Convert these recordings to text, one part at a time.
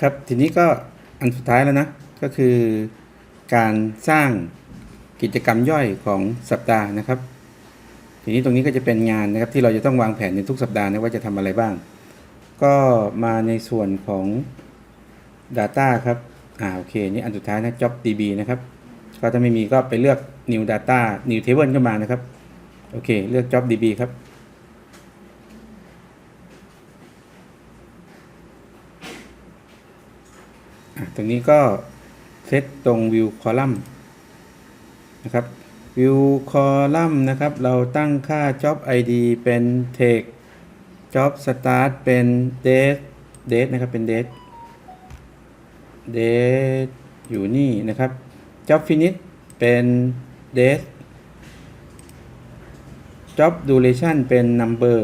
ครับทีนี้ก็อันสุดท้ายแล้วนะก็คือการสร้างกิจกรรมย่อยของสัปดาห์นะครับ ทีนี้ตรงนี้ก็จะเป็นงานนะครับที่เราจะต้องวางแผนในทุกสัปดาห์นะว่าจะทำอะไรบ้าง ก็มาในส่วนของ Data ครับอ่าโอเคนี่อันสุดท้ายนะ Job DB นะครับก็ถ้าไม่มีก็ไปเลือก New Data New Table ขึ้นมานะครับโอเค เลือก Job DB ครับ ตรงนี้ก็เซตตรงวิวคอลัมน์นะครับวิวคอลัมน์นะครับ เราตั้งค่า job id เป็น take job start เป็น date date นะครับ เป็น date date อยู่นี่นะครับ job finish เป็น date job duration เป็น number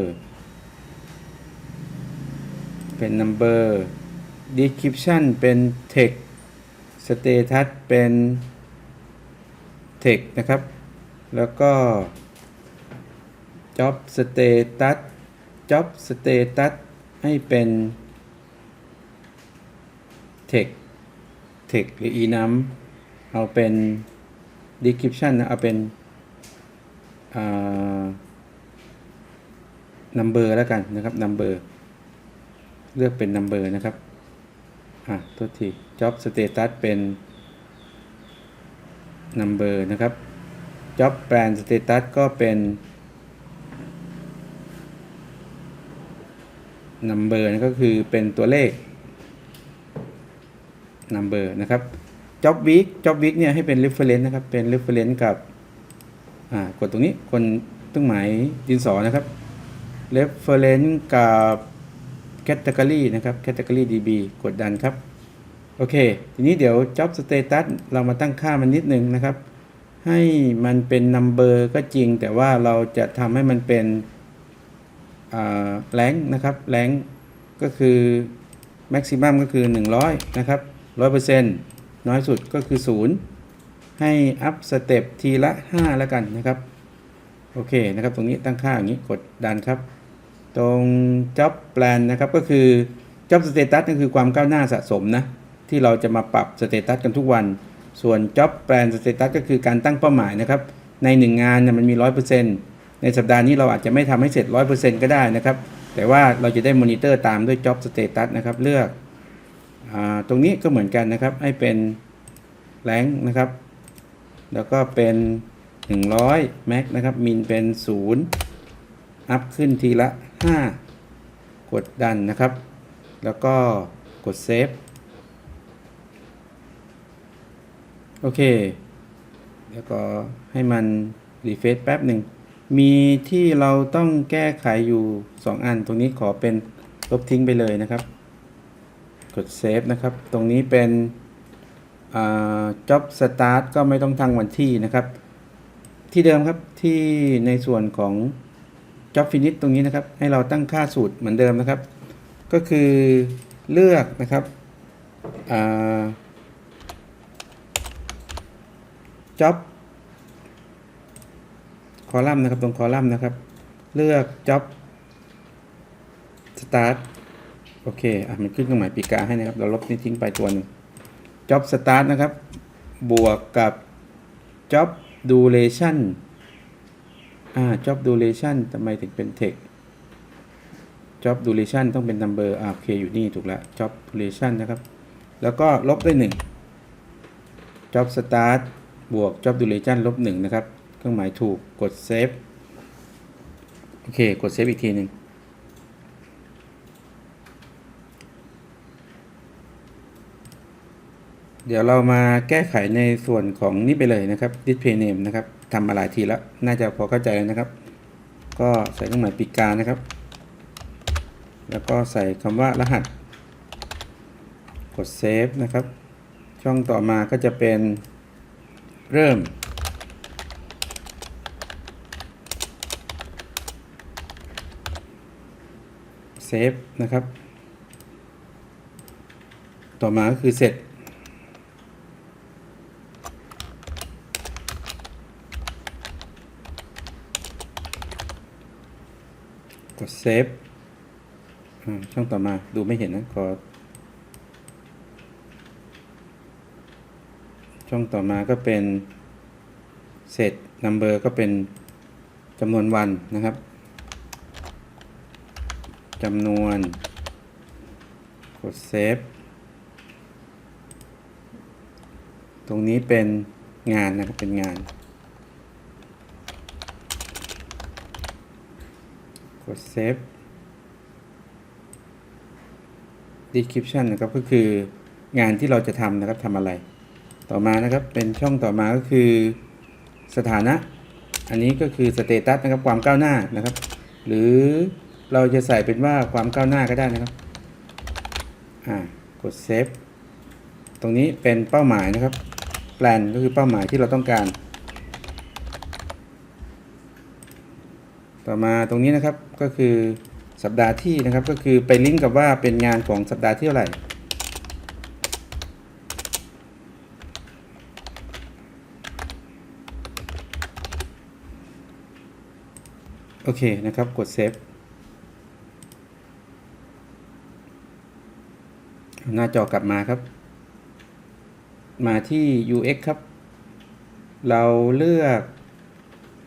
เป็น number description เป็น text status เป็น text นะครับ แล้วก็ job status job status ให้เป็น text text หรือ enum เอาเป็น description นะเอาเป็น number แล้วกันนะครับ number เลือกเป็น number นะครับ อะโทษที job status เป็น number นะครับ job plan status ก็เป็น number นะก็คือเป็นตัวเลข number นะครับ job week job week เนี่ยให้เป็น reference นะครับ เป็น reference กับ อ่ากดตรงนี้คนเครื่องหมายดินสอนะครับ reference กับ category นะครับ category db กดดันครับโอเค ทีนี้เดี๋ยว job status เรามาตั้งค่ามันนิดนึงนะครับ ให้มันเป็น number ก็จริง แต่ว่าเราจะทำให้มันเป็นแรงนะครับแรงก็คือ maximum ก็คือ 100 นะครับ 100%น้อยสุดก็คือ 0 ให้ up step ทีละ 5 แล้วกันนะครับ โอเคนะครับ ตรงนี้ตั้งค่าอย่างนี้กดดันครับ ตรง job plan นะครับก็คือ job status ก็คือความก้าวหน้าสะสมนะที่เราจะมาปรับ status กันทุกวัน ส่วน job plan status ก็คือการตั้งเป้าหมายนะครับใน 1 งานเนี่ยมันมี 100%ในสัปดาห์นี้เราอาจจะไม่ทำให้เสร็จ 100%ก็ได้นะครับแต่ว่าเราจะได้มอนิเตอร์ตามด้วย job status นะครับเลือกอตรงนี้ก็เหมือนกันนะครับให้เป็นแรงนะครับ แล้วก็เป็น 100 max นะครับ min เป็น 0 อัพขึ้นทีละ 5 กดดันนะครับ แล้วก็กดเซฟ โอเค แล้วก็ให้มันรีเฟซแป๊บหนึ่ง มีที่เราต้องแก้ไขอยู่ 2 อัน ตรงนี้ขอเป็นลบทิ้งไปเลยนะครับ กดเซฟนะครับ ตรงนี้เป็น job start ก็ไม่ต้องทั้งวันที่นะครับ ที่เดิมครับที่ในส่วนของ job finish ตรงนี้นะครับ ให้เราตั้งค่าสูตรเหมือนเดิมนะครับ ก็คือเลือกนะครับอ่า job คอลัมน์นะครับตรงคอลัมน์นะครับ เลือก job start โอเคอะมันขึ้นเครื่องหมายปีกาให้นะครับ เราลบนี้ทิ้งไปตัวหนึ่ง job start นะครับ บวกกับ job duration อ่า job duration ทำไมถึงเป็น text job duration ต้องเป็น number อ่าโอเคอยู่นี่ถูกแล้ว job duration นะครับ แล้วก็ลบด้วย 1 job start บวก job duration ลบ1นะครับ เครื่องหมายถูกกด save โอเค กด save อีกทีหนึ่ง เดี๋ยวเรามาแก้ไขในส่วนของนี่ไปเลยนะครับ display name นะครับทำมาหลายทีแล้ว น่าจะพอเข้าใจแล้วนะครับ ก็ใส่เครื่องหมายปีกานะครับ แล้วก็ใส่คำว่ารหัส กด save นะครับ ช่องต่อมาก็จะเป็นเริ่มเซฟนะครับ ต่อมาก็คือเสร็จ เซฟช่องต่อมาดูไม่เห็นนะขอช่องต่อมาก็เป็นเสร็จนัมเบอร์ก็เป็นจำนวนวันนะครับจำนวนกดเซฟตรงนี้เป็นงานนะครับเป็นงาน กดเซฟ description นะครับก็คืองานที่เราจะทำนะครับทำอะไร ต่อมานะครับเป็นช่องต่อมาก็คือสถานะ อันนี้ก็คือ status นะครับความก้าวหน้านะครับ หรือเราจะใส่เป็นว่าความก้าวหน้าก็ได้นะครับอ่ากดเซฟตรงนี้เป็นเป้าหมายนะครับ plan ก็คือเป้าหมายที่เราต้องการ ต่อมาตรงนี้นะครับก็คือสัปดาห์ที่นะครับก็คือไปลิงก์กับว่าเป็นงานของสัปดาห์ที่เท่าไหร่โอเคนะครับกดเซฟหน้าจอกลับมาครับ มาที่ UX ครับ เราเลือก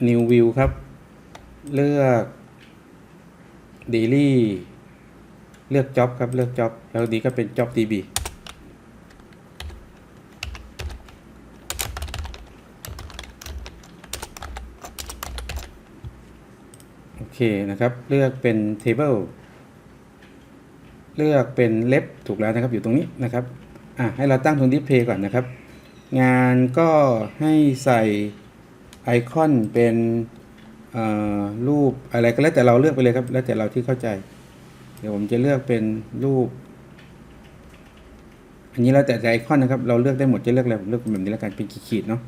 New View ครับ เลือก Daily เลือก Job ครับ เลือก Job แล้วนี้ก็เป็น Job DB โอเคนะครับ เลือกเป็น Table เลือกเป็นเล็บถูกแล้วนะครับอยู่ตรงนี้นะครับอะให้เราตั้งตรง Display ก่อนนะครับ งานก็ให้ใส่ไอคอนเป็น รูปอะไรก็แล้วแต่เราเลือกไปเลยครับ แล้วแต่เราที่เข้าใจ เดี๋ยวผมจะเลือกเป็นรูป อันนี้แล้วแต่ไอคอนนะครับ เราเลือกได้หมดจะเลือกอะไรผมเลือกแบบนี้แล้วกันเป็นขีดๆเนาะ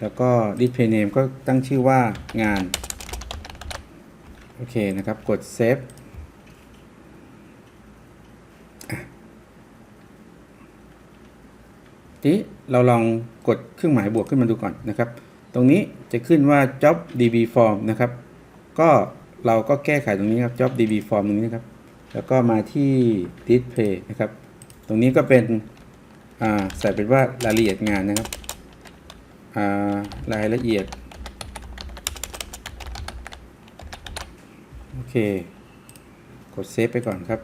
แล้วก็ display name ก็ตั้งชื่อว่างานโอเคนะครับ กด save ทีเราลองกดเครื่องหมายบวกขึ้นมาดูก่อนนะครับ ตรงนี้จะขึ้นว่า job db form นะครับ ก็เราก็แก้ไขตรงนี้ครับ job db form ตรงนี้นะครับ แล้วก็มาที่ display นะครับ ตรงนี้ก็เป็นอ่าใส่เป็นว่ารายละเอียดงานนะครับอ่ารายละเอียดโอเคกดเซฟไปก่อนครับ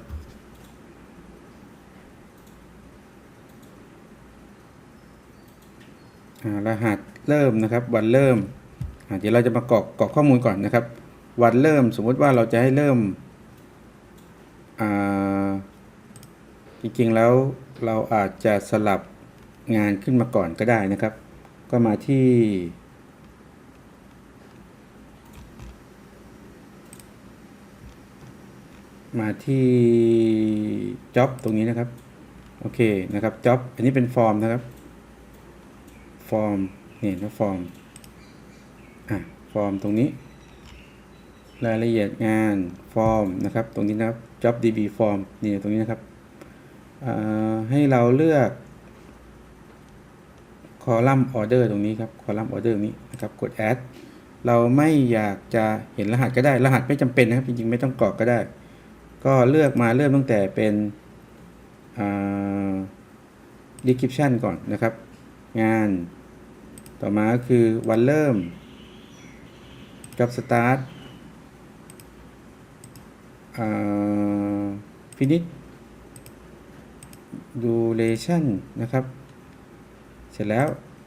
รหัส เริ่มนะครับ วันเริ่มเดี๋ยวเราจะมากรอกกรอกข้อมูลก่อนนะครับ วันเริ่มสมมุติว่าเราจะให้เริ่มอ่าจริงๆแล้วเราอาจจะสลับงานขึ้นมาก่อนก็ได้นะครับ ก็มาที่มาที่ job ตรงนี้นะครับ โอเคนะครับ job อันนี้เป็นฟอร์มนะครับฟอร์ม นี่นะฟอร์มอะฟอร์มตรงนี้ รายละเอียดงานฟอร์มนะครับ ตรงนี้นะครับ job db form นี่ตรงนี้นะครับอ่าให้เราเลือกคอลัมน์ออเดอร์ตรงนี้ครับคอลัมน์ออเดอร์นี้นะครับกด add เราไม่อยากจะเห็นรหัสก็ได้ รหัสไม่จำเป็นนะครับ จริงๆ ไม่ต้องกรอกก็ได้ ก็เลือกมาเริ่มตั้งแต่เป็นอ่า description ก่อนนะครับ งาน ต่อมาคือวันเริ่ม job start finish duration นะครับ เสร็จแล้ว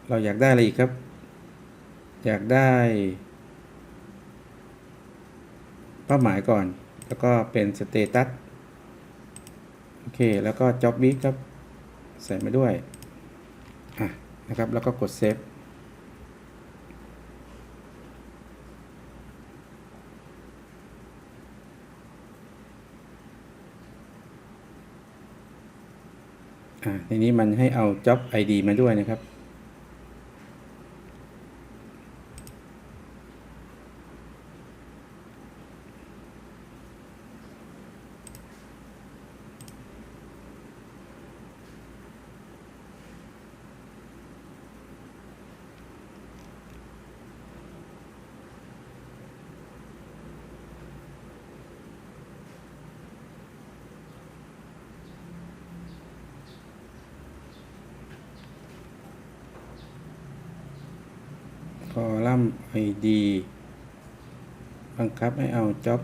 เราอยากได้อะไรอีกครับ อยากได้ เป้าหมายก่อน แล้วก็เป็น status โอเค แล้วก็ job week ครับ ใส่มาด้วย อะ นะครับ แล้วก็กดเซฟ อ่า ทีนี้มันให้เอา job ID มาด้วยนะครับ ม ID บังคับให้เอา job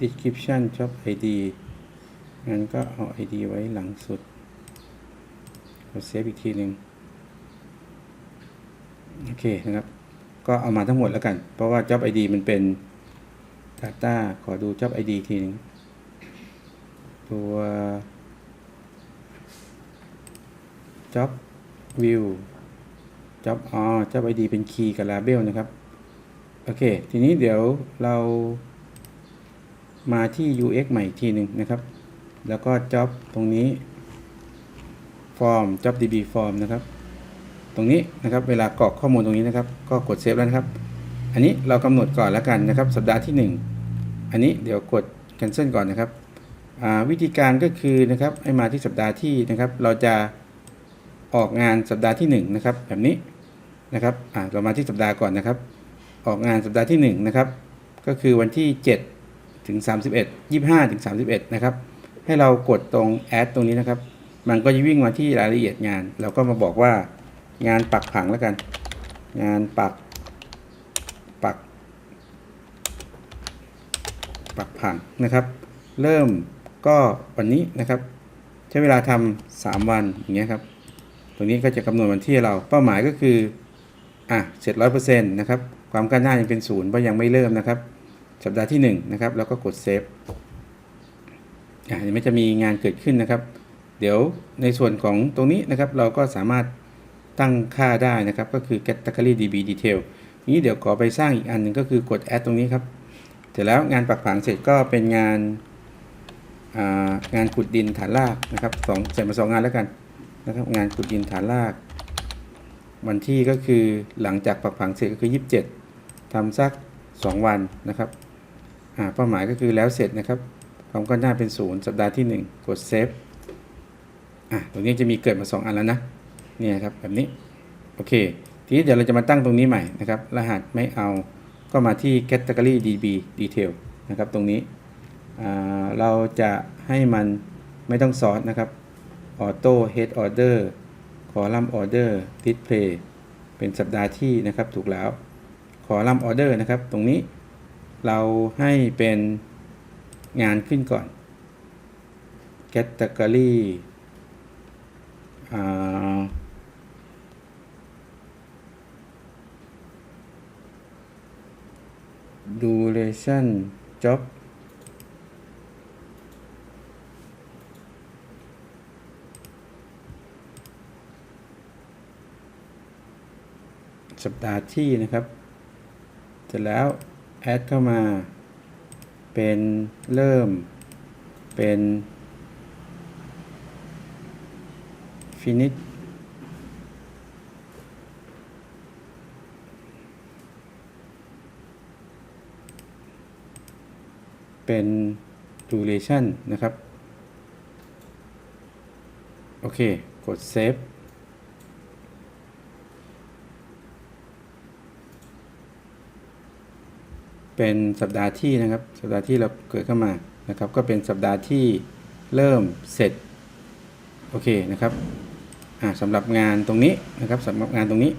description job ID งั้นก็เอา ID ไว้หลังสุดกดเซฟอีกทีหนึ่งโอเคนะครับ ก็เอามาทั้งหมดแล้วกัน เพราะว่า job ID มันเป็น Data ขอดู job ID ทีหนึ่งตัว job view job อ๋อ job ID เป็น key กับ label นะครับ โอเค ทีนี้เดี๋ยวเรามาที่ UX ใหม่อีกทีหนึ่งนะครับ แล้วก็ job ตรงนี้ form job db form นะครับ ตรงนี้นะครับ เวลากรอกข้อมูลตรงนี้นะครับ ก็กดเซฟแล้วนะครับ อันนี้เรากำหนดก่อนแล้วกันนะครับ สัปดาห์ที่ 1 อันนี้เดี๋ยวกด cancel ก่อนนะครับ วิธีการก็คือนะครับให้มาที่สัปดาห์ที่นะครับ เราจะ ออกงานสัปดาห์ที่1นะครับแบบนี้นะครับอ่าเรามาที่สัปดาห์ก่อนนะครับ ออกงานสัปดาห์ที่1นะครับก็คือวันที่ 7 ถึง 31 25 ถึง 31 นะครับ ให้เรากดตรง add ตรงนี้นะครับ มันก็จะวิ่งมาที่รายละเอียดงาน เราก็มาบอกว่างานปักผังแล้วกัน งานปักปัก ปักผังนะครับ เริ่มก็วันนี้นะครับ ใช้เวลาทำ3วันอย่างเงี้ยครับ ตรงนี้ก็จะกำหนดวันที่เราเป้าหมายก็คืออะเสร็จร้อยเปอร์เซ็นต์นะครับความก้าวหน้ายังเป็นศูนย์เพราะยังไม่เริ่มนะครับ สัปดาห์ที่1นะครับแล้วก็กดเซฟอะเดี๋ยวมันจะมีงานเกิดขึ้นนะครับ เดี๋ยวในส่วนของตรงนี้นะครับเราก็สามารถตั้งค่าได้นะครับก็คือ category db detail นี้เดี๋ยวขอไปสร้างอีกอันหนึ่งก็คือกด add ตรงนี้ครับเสร็จแล้วงานปักผังเสร็จก็เป็นงานอ่างานขุดดินฐานรากนะครับสองเสร็จมาสองงานแล้วกัน นะครับงานขุดดินฐานราก วันที่ก็คือหลังจากปักผังเสร็จก็คือ 27ทำสัก 2 วันนะครับเป้าหมายก็คือแล้วเสร็จนะครับความก้าวหน้าเป็นศูนย์สัปดาห์ที่ 1 กดเซฟอะตรงนี้จะมีเกิดมา 2 อันแล้วนะเนี่ยครับแบบนี้โอเค ทีนี้เดี๋ยวเราจะมาตั้งตรงนี้ใหม่นะครับ รหัสไม่เอาก็มาที่ category db detail นะครับตรงนี้เราจะให้มันไม่ต้องซอสนะครับ auto head order column order display เป็นสัปดาห์ที่นะครับถูกแล้ว column order นะครับ ตรงนี้เราให้เป็นงานขึ้นก่อน category อ่า duration job สัปดาห์ที่นะครับ เสร็จแล้วแอดเข้ามา เป็นเริ่ม เป็น finish เป็น duration นะครับ โอเค กด save เป็นสัปดาห์ที่นะครับ สัปดาห์ที่เราเกิดเข้ามานะครับ ก็เป็นสัปดาห์ที่เริ่มเสร็จโอเคนะครับอ่าสำหรับงานตรงนี้นะครับสำหรับงานตรงนี้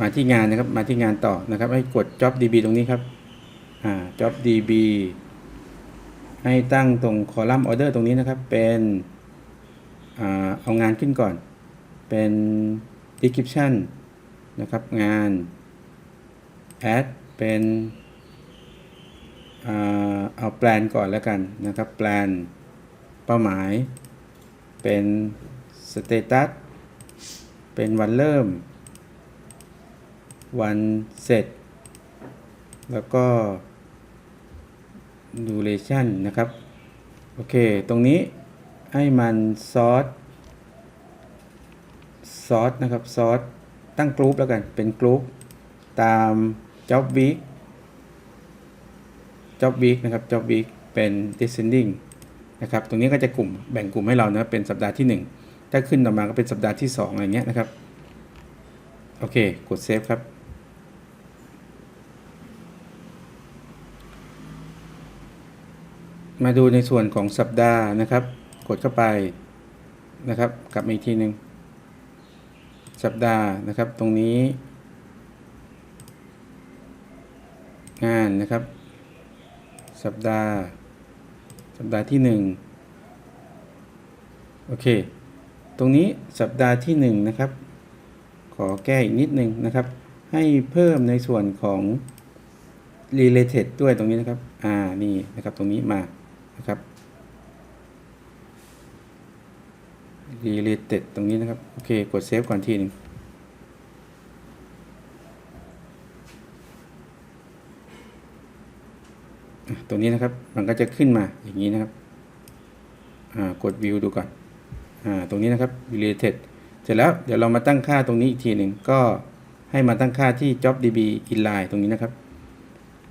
มาที่งานนะครับมาที่งานต่อนะครับ ให้กด job db ตรงนี้ครับอ่า job db ให้ตั้งตรง column order ตรงนี้นะครับ เป็นอ่าเอางานขึ้นก่อน เป็น description นะครับ งาน add เป็น เอาแปลนก่อนแล้วกันนะครับแปลนเป้าหมายเป็น status เป็นวันเริ่ม วันเสร็จ แล้วก็ duration นะครับ โอเค ตรงนี้ให้มันซอสซอสนะครับซอสตั้งกรุ๊ปแล้วกันเป็นกรุ๊ปตาม job week job week นะครับ job week เป็น descending นะครับตรงนี้ก็จะกลุ่มแบ่งกลุ่มให้เรานะเป็นสัปดาห์ที่ 1 ถ้าขึ้นต่อมาก็เป็นสัปดาห์ที่ 2 อะไรเงี้ยนะครับ โอเค กดเซฟครับมาดูในส่วนของสัปดาห์นะครับ กดเข้าไปนะครับ กลับมาอีกทีหนึ่งสัปดาห์นะครับ ตรงนี้ งานนะครับ สัปดาห์ สัปดาห์ที่หนึ่งโอเค ตรงนี้สัปดาห์ที่หนึ่งนะครับ ขอแก้อีกนิดนึงนะครับ ให้เพิ่มในส่วนของ related ด้วยตรงนี้นะครับ อ่า นี่นะครับ ตรงนี้มา นะครับ related ตรงนี้นะครับ โอเค กดเซฟก่อนทีหนึ่งอะ ตรงนี้นะครับ มันก็จะขึ้นมาอย่างนี้นะครับกด view ดูก่อนอตรงนี้นะครับ related เสร็จแล้วเดี๋ยวเรามาตั้งค่าตรงนี้อีกทีหนึ่งก็ให้มาตั้งค่าที่ jobdb inline ตรงนี้นะครับ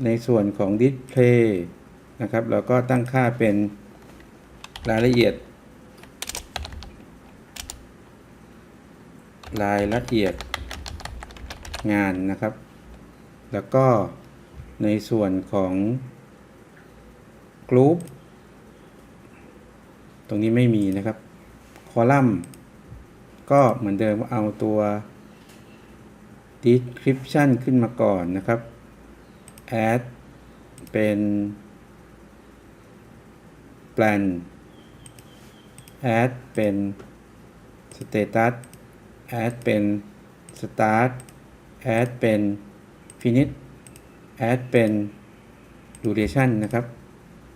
ในส่วนของ display นะครับ เราก็ตั้งค่าเป็นรายละเอียด รายละเอียดงานนะครับ แล้วก็ในส่วนของ group ตรงนี้ไม่มีนะครับ คอลัมน์ ก็เหมือนเดิมเอาตัว description ขึ้นมาก่อนนะครับ add เป็น plan add เป็น status add เป็น start add เป็น finish add เป็น duration นะครับ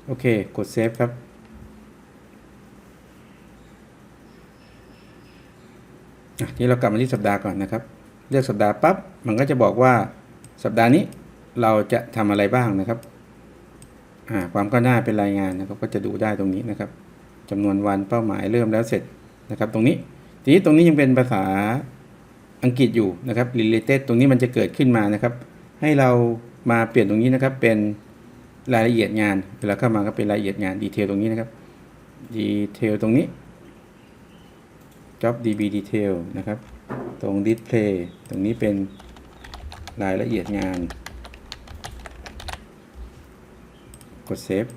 โอเค กด save ครับทีนี้เรากลับมาที่สัปดาห์ก่อนนะครับ เลือกสัปดาห์ปั๊บ มันก็จะบอกว่าสัปดาห์นี้เราจะทำอะไรบ้างนะครับ ความก้าวหน้าเป็นรายงานนะครับ ก็จะดูได้ตรงนี้นะครับจำนวนวันเป้าหมายเริ่มแล้วเสร็จนะครับ ตรงนี้ ทีนี้ตรงนี้ยังเป็นภาษาอังกฤษอยู่นะครับ related ตรงนี้มันจะเกิดขึ้นมานะครับ ให้เรามาเปลี่ยนตรงนี้นะครับเป็น รายละเอียดงาน เวลาเข้ามาก็เป็นรายละเอียดงานดีเทลตรงนี้นะครับดีเทลตรงนี้ job db detail นะครับ ตรง display ตรงนี้เป็นรายละเอียดงาน กด save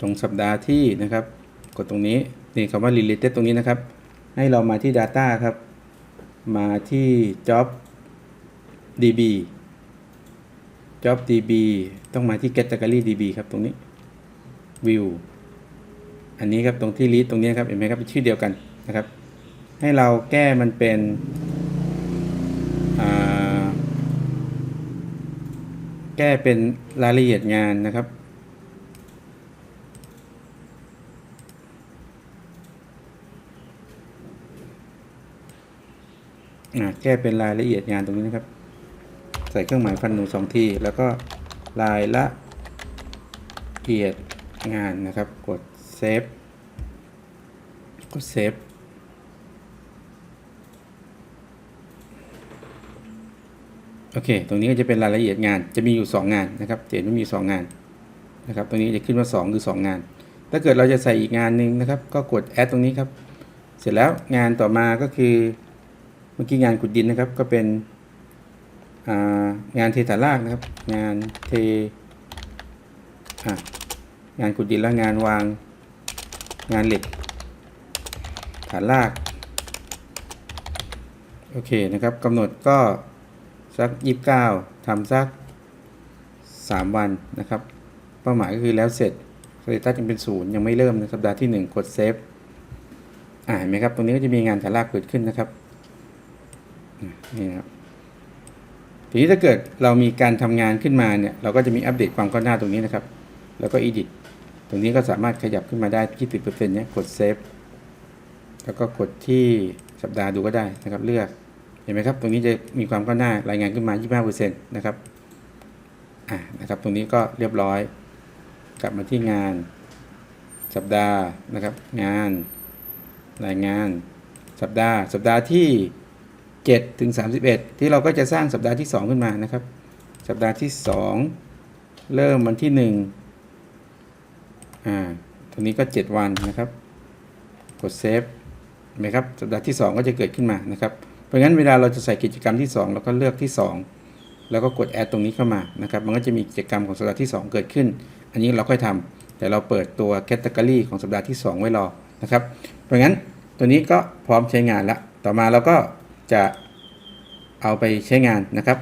ตรงสัปดาห์ที่นะครับ กดตรงนี้ นี่คำว่า related ตรงนี้นะครับ ให้เรามาที่ data ครับ มาที่ job db job db ต้องมาที่ category db ครับตรงนี้ view อันนี้ครับตรงที่ list ตรงนี้ครับเห็นไหมครับเป็นชื่อเดียวกันนะครับ ให้เราแก้มันเป็นแก้เป็นรายละเอียดงานนะครับ แก้เป็นรายละเอียดงานตรงนี้นะครับ ใส่เครื่องหมายพันหนูสองทีแล้วก็รายละเอียดงานนะครับ กดเซฟกดเซฟโอเค ตรงนี้ก็จะเป็นรายละเอียดงาน จะมีอยู่ 2 งานนะครับจะเห็นว่ามี 2 งานนะครับ ตรงนี้จะขึ้นว่า 2 คือ 2 งาน ถ้าเกิดเราจะใส่อีกงานหนึ่งนะครับ ก็กด add ตรงนี้ครับ เสร็จแล้วงานต่อมาก็คือ มื่อกี้งานขุดดินนะครับก็เป็นางานเทฐานรากนะครับ งานเทางานขุดดินและงานวางงานเหล็กฐานรากโอเคนะครับกำหนดก็สัก 29ทำสัก 3 วันนะครับ เป้าหมายก็คือแล้วเสร็จสเตตัสยังเป็นศูนย์ยังไม่เริ่มในสัปดาห์ที่ 1 กดเซฟอ่าเห็นไหมครับ ตรงนี้ก็จะมีงานฐานรากเกิดขึ้นนะครับ นี่นะครับทีนี้ถ้าเกิดเรามีการทำงานขึ้นมาเนี่ยเราก็จะมีอัปเดตความก้าวหน้าตรงนี้นะครับ แล้วก็ edit ตรงนี้ก็สามารถขยับขึ้นมาได้20%เนี่ยกด save แล้วก็กดที่สัปดาห์ดูก็ได้นะครับเลือกเห็นไหมครับ ตรงนี้จะมีความก้าวหน้ารายงานขึ้นมา 25%นะครับอ่านะครับ ตรงนี้ก็เรียบร้อย กลับมาที่งาน สัปดาห์นะครับ งาน รายงาน สัปดาห์ สัปดาห์ที่ 7ถึง31 ที่เราก็จะสร้างสัปดาห์ที่ 2 ขึ้นมานะครับ สัปดาห์ที่ 2 เริ่มวันที่ 1 อ่าตรงนี้ก็ 7 วันนะครับ กดเซฟเห็นไหมครับ สัปดาห์ที่ 2 ก็จะเกิดขึ้นมานะครับ เพราะงั้นเวลาเราจะใส่กิจกรรมที่2เราก็เลือกที่ 2 แล้วก็กดแอดตรงนี้เข้ามานะครับ มันก็จะมีกิจกรรมของสัปดาห์ที่ 2 เกิดขึ้น อันนี้เราค่อยทำแต่เราเปิดตัวแคตตา o r y ของสัปดาห์ที่ 2 ไว้รอนะครับ เพราะงั้นตัวนี้ก็พร้อมใช้งานละ ต่อมาเราก็ จะเอาไปใช้งานนะครับ